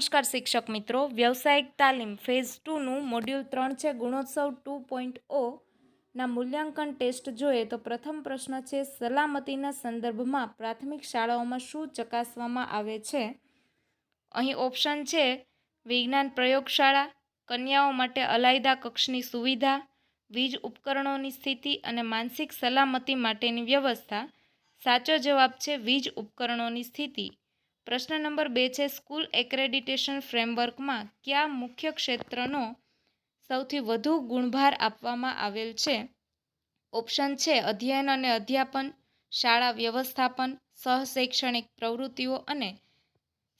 નમસ્કાર શિક્ષક મિત્રો, વ્યવસાયિક તાલીમ ફેઝ ટુનું મોડ્યુલ ત્રણ છે, ગુણોત્સવ ટુ પોઈન્ટ ઓ ના મૂલ્યાંકન ટેસ્ટ જોઈએ તો પ્રથમ પ્રશ્ન છે, સલામતીના સંદર્ભમાં પ્રાથમિક શાળાઓમાં શું ચકાસવામાં આવે છે? અહીં ઓપ્શન છે, વિજ્ઞાન પ્રયોગશાળા, કન્યાઓ માટે અલાયદા કક્ષની સુવિધા, વીજ ઉપકરણોની સ્થિતિ અને માનસિક સલામતી માટેની વ્યવસ્થા. સાચો જવાબ છે, વીજ ઉપકરણોની સ્થિતિ. પ્રશ્ન નંબર બે છે, સ્કૂલ એક્રેડિટેશન ફ્રેમવર્કમાં કયા મુખ્ય ક્ષેત્રનો સૌથી વધુ ગુણભાર આપવામાં આવેલ છે? ઓપ્શન છે, અધ્યયન અને અધ્યાપન, શાળા વ્યવસ્થાપન, સહશૈક્ષણિક પ્રવૃત્તિઓ અને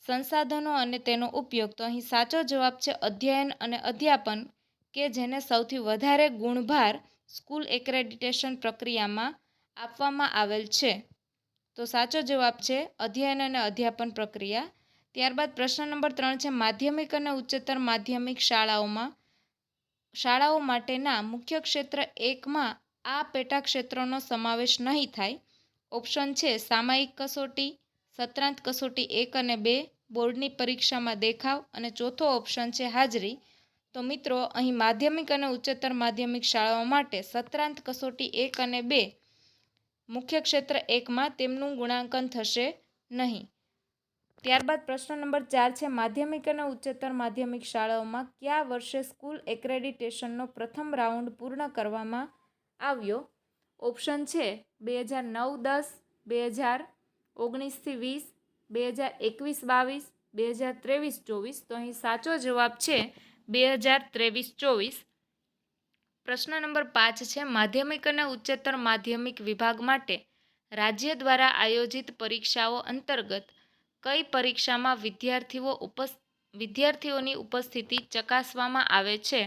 સંસાધનો અને તેનો ઉપયોગ. તો અહીં સાચો જવાબ છે, અધ્યયન અને અધ્યાપન, કે જેને સૌથી વધારે ગુણભાર સ્કૂલ એક્રેડિટેશન પ્રક્રિયામાં આપવામાં આવેલ છે. તો સાચો જવાબ છે અધ્યયન અને અધ્યાપન પ્રક્રિયા. ત્યારબાદ પ્રશ્ન નંબર ત્રણ છે માધ્યમિક અને ઉચ્ચતર માધ્યમિક શાળાઓમાં, શાળાઓ માટેના મુખ્ય ક્ષેત્ર એકમાં આ પેટા ક્ષેત્રોનો સમાવેશ નહીં થાય. ઓપ્શન છે સામાયિક કસોટી, સત્રાંત કસોટી એક અને બે, બોર્ડની પરીક્ષામાં દેખાવ અને ચોથો ઓપ્શન છે હાજરી. તો મિત્રો, અહીં માધ્યમિક અને ઉચ્ચતર માધ્યમિક શાળાઓ માટે સત્રાંત કસોટી એક અને બે મુખ્ય ક્ષેત્ર એકમાં તેમનું ગુણાંકન થશે નહીં. ત્યારબાદ પ્રશ્ન નંબર ચાર છે, માધ્યમિક અને ઉચ્ચતર માધ્યમિક શાળાઓમાં કયા વર્ષે સ્કૂલ એક્રેડિટેશનનો પ્રથમ રાઉન્ડ પૂર્ણ કરવામાં આવ્યો? ઓપ્શન છે, બે હજાર નવ દસ, બે હજાર ઓગણીસથી વીસ, બે હજાર એકવીસ બાવીસ, બે હજાર ત્રેવીસ ચોવીસ. તો અહીં સાચો જવાબ છે, બે હજાર ત્રેવીસ ચોવીસ. પ્રશ્ન નંબર પાંચ છે, માધ્યમિક અને ઉચ્ચતર માધ્યમિક વિભાગ માટે રાજ્ય દ્વારા આયોજિત પરીક્ષાઓ અંતર્ગત કઈ પરીક્ષામાં વિદ્યાર્થીઓ ઉપસ, વિદ્યાર્થીઓની ઉપસ્થિતિ ચકાસવામાં આવે છે?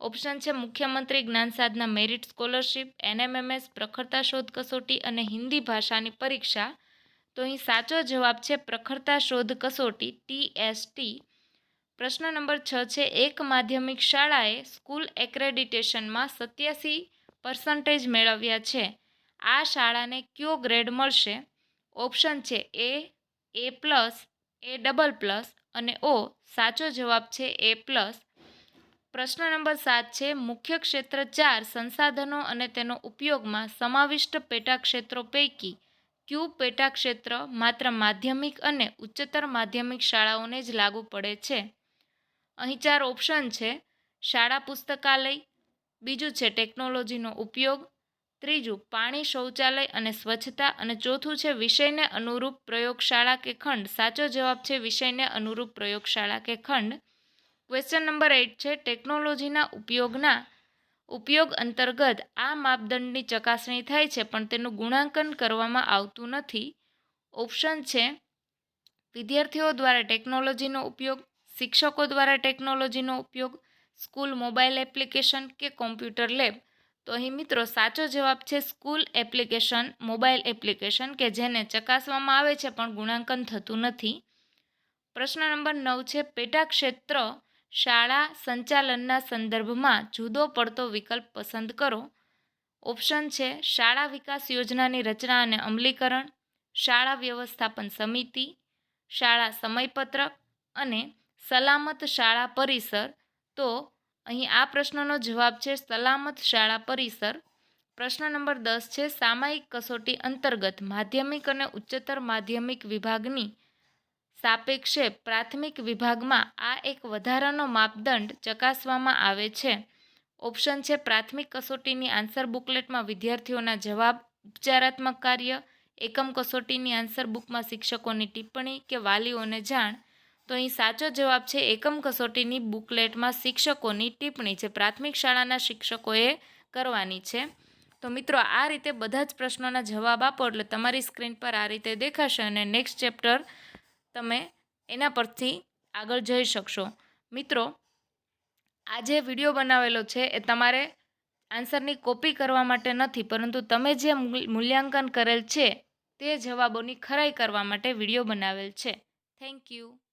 ઓપ્શન છે, મુખ્યમંત્રી જ્ઞાન સાધના મેરિટ સ્કોલરશિપ, એનએમએમએસ, પ્રખરતા શોધ કસોટી અને હિન્દી ભાષાની પરીક્ષા. તો અહીં સાચો જવાબ છે, પ્રખરતા શોધ કસોટી ટીએસટી પ્રશ્ન નંબર છ છે, એક માધ્યમિક શાળાએ સ્કૂલ એક્રેડિટેશનમાં સત્યાસી પર્સન્ટેજ મેળવ્યા છે. આ શાળાને કયો ગ્રેડ મળશે? ઓપ્શન છે A A plus A double plus અને ઓ સાચો જવાબ છે એ પ્લસ પ્રશ્ન નંબર સાત છે, મુખ્ય ક્ષેત્ર ચાર સંસાધનો અને તેનો ઉપયોગમાં સમાવિષ્ટ પેટાક્ષેત્રો પૈકી ક્યુ પેટાક્ષેત્ર માત્ર માધ્યમિક અને ઉચ્ચતર માધ્યમિક શાળાઓને જ લાગુ પડે છે? અહીં ચાર ઓપ્શન છે. શાળા પુસ્તકાલય, બીજું છે ટેકનોલોજીનો ઉપયોગ, ત્રીજું પાણી શૌચાલય અને સ્વચ્છતા, અને ચોથું છે વિષયને અનુરૂપ પ્રયોગશાળા કે ખંડ. સાચો જવાબ છે વિષયને અનુરૂપ પ્રયોગશાળા કે ખંડ. ક્વેશ્ચન નંબર એઇટ છે ટેકનોલોજીના ઉપયોગના ઉપયોગ અંતર્ગત આ માપદંડની ચકાસણી થાય છે, પણ તેનું ગુણાંકન કરવામાં આવતું નથી. ઓપ્શન છે વિદ્યાર્થીઓ દ્વારા ટેકનોલોજીનો ઉપયોગ શિક્ષકો દ્વારા ટેકનોલોજીનો ઉપયોગ સ્કૂલ મોબાઈલ એપ્લિકેશન કે કોમ્પ્યુટર લેબ? તો અહીં મિત્રો સાચો જવાબ છે સ્કૂલ એપ્લિકેશન, મોબાઈલ એપ્લિકેશન કે જેને ચકાસવામાં આવે છે પણ ગુણાંકન થતું નથી. પ્રશ્ન નંબર નવ છે પેટા ક્ષેત્ર શાળા સંચાલનના સંદર્ભમાં જુદો પડતો વિકલ્પ પસંદ કરો. ઓપ્શન છે શાળા વિકાસ યોજનાની રચના અને અમલીકરણ, શાળા વ્યવસ્થાપન સમિતિ, શાળા સમયપત્રક અને સલામત શાળા પરિસર? તો અહીં આ પ્રશ્નનો જવાબ છે સલામત શાળા પરિસર. પ્રશ્ન નંબર દસ છે સામાયિક કસોટી અંતર્ગત માધ્યમિક અને ઉચ્ચતર માધ્યમિક વિભાગની સાપેક્ષે પ્રાથમિક વિભાગમાં આ એક વધારાનો માપદંડ ચકાસવામાં આવે છે. ઓપ્શન છે પ્રાથમિક કસોટીની આન્સર બુકલેટમાં વિદ્યાર્થીઓના જવાબ, ઉપચારાત્મક કાર્ય, એકમ કસોટીની આન્સર બુકમાં શિક્ષકોની ટિપ્પણી કે વાલીઓને જાણ તો અહીં સાચો જવાબ છે, એકમ કસોટીની બુકલેટમાં શિક્ષકોની ટિપ્પણી છે. પ્રાથમિક શાળાના શિક્ષકોએ કરવાની છે. તો મિત્રો, આ રીતે બધા જ પ્રશ્નોના જવાબ આપો, એટલે તમારી સ્ક્રીન પર આ રીતે દેખાશે અને નેક્સ્ટ ચેપ્ટર તમે એના પરથી આગળ જઈ શકશો. મિત્રો, આ જે વીડિયો બનાવેલો છે, એ તમારે આન્સરની કોપી કરવા માટે નથી, પરંતુ તમે જે મૂલ્યાંકન કરેલ છે, તે જવાબોની ખરાઈ કરવા માટે વીડિયો બનાવેલ છે. Thank you.